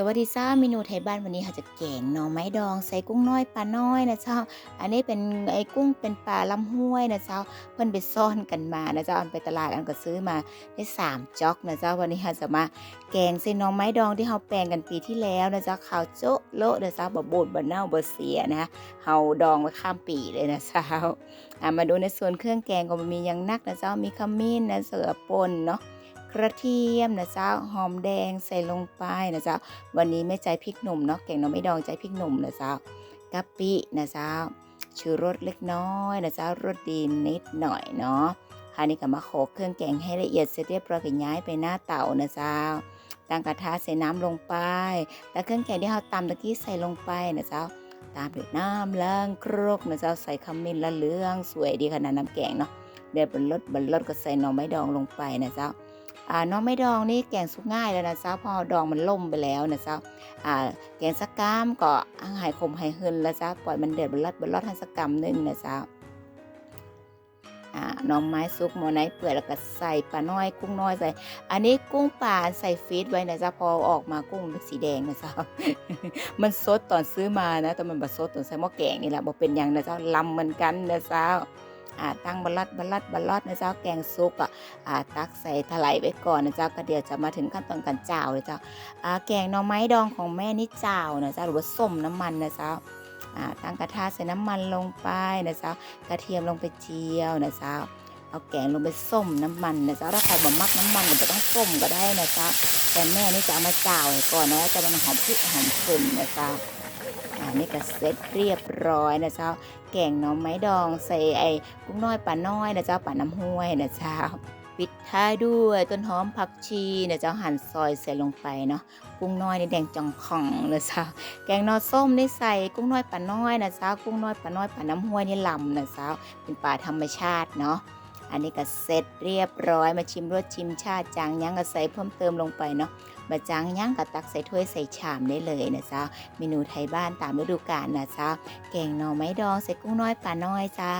สวัสดีจ้าเมนูไทยบ้านวันนี้เราจะแกงหน่อไม้ดองใส่กุ้งน้อยปลาน้อยนะเจ้า อันนี้เป็นไอ้กุ้งเป็นปลาลำห้วยนะเจ้า เพิ่นไปซ่อนกันมานะเจ้าอันไปตลาดอันก็ซื้อมาได้สามจอกนะเจ้าวันนี้เราจะมาแกงใส่หน่อไม้ดองที่เราแปลงกันปีที่แล้วนะเจ้าขาวโจ๊ะโละนะเจ้าบ่บูดบ่เน่าบ่เสียนะเฮาดองไว้ข้ามปีเลยนะเจ้าอะมาดูในส่วนเครื่องแกงก็มีอย่างนักนะเจ้ามีขมิ้นนะเสือป่นเนาะ กระเทียมนะเจ้าหอมแดงใส่ลงไปนะเจ้าวันนี้ไม่ใจพริกหนุ่มเนาะแกงหน่อไม่ดองใจพริกหนุ่มนะเจ้ากะปินะเจ้าชูรสเล็กน้อยนะเจ้ารสดีนิดหน่อยเนาะคราวนี้ก็มาโขกเครื่องแกงให้ละเอียดเสร็จเรียบร้อยก็ย้ายไปหน้าเตานะเจ้าตั้งกระทะใส่น้ำลงไป แต่เครื่องแกงที่เราตำตะกี้ใส่ลงไปนะเจ้าตามด้วยน้ำล้างครกนะเจ้าใส่ขมิ้นละเหลืองสวยดีขนาดน้ำแกงเนาะเดี๋ยวบรรลดบรรลดก็ใส่หน่อไม้ดองลงไปนะเจ้า อ่าน้องไม่ดองนี่แกงสุกง่ายแล้วนะเจ้าพอดองมันล่มไปแล้วนะเจ้าอ่าแกงสักกามก็หายคมหายหึนแล้วเจ้าปล่อยมันเดือดบนรอดบนรอดทันสักกำหนึงนะเจ้าน้องไม้ซุกหมอไนเปื่อยแล้วก็ใส่ปลาน้อยกุ้งน้อยใส่ อันนี้กุ้งป่าใส่ฟีดไว้นะจ้าพอออกมากุ้งมันสีแดงนะจ้ามันสดตอนซื้อมานะแต่มันบดสดตอนใส่หม้อแกงนี่แหละบ่เป็นหยังนะจ้าลำเหมือนกันนะจ้า ตั้งบลลัดบลลัดบลลัดนะเจ้าแกงซุกอะอ่าตักใส่ถลายไว้ก่อนนะเจ้าก็เดี๋ยวจะมาถึงขั้นตอนการจ่าวเลยเจ้าอ่าแกงหน่อไม้ดองของแม่นี่จ่าวนะเจ้าหรือว่าส้มน้ำมันนะเจ้าอ่าตั้งกระทะใส่น้ำมันลงไปนะเจ้ากระเทียมลงไปเจียวนะเจ้าเอาแกงลงไปส้มน้ำมันนะเจ้าถ้าใครบ่มักน้ำมันก็จะต้องส้มก็ได้นะเจ้าแต่แม่นี่จะเอามาจ่าวก่อนนะจะมันหอมพริกหอมขึ้นนะเจ้า อันนี้ก็เสร็จเรียบร้อยนะเจ้า แกงน่องไม้ดองใส่ไอ้กุ้งน้อยปลาน้อยนะเจ้าปลาน้ำห้วยนะเจ้าปิดท้ายด้วยต้นหอมผักชีนะเจ้าหั่นซอยใส่ลงไปเนาะกุ้งน้อยในแดงจ่องของนะเจ้าแกงนอส้มนี่ใส่กุ้งน้อยปลาน้อยนะเจ้ากุ้งน้อยปลาน้อยปลาน้ำห้วยนี่ลำนะเจ้าเป็นปลาธรรมชาติเนาะ อันนี้ก็เสร็จเรียบร้อยมาชิมรสชิมชาติจางยังก็ใส่เพิ่มเติมลงไปเนาะมาจางยังก็ตักใส่ถ้วยใส่ชามได้เลยนะเจ้าเมนูไทยบ้านตามฤดูกาลนะเจ้าแกงหน่อไม้ดองใส่กุ้งน้อยปลาน้อยเจ้า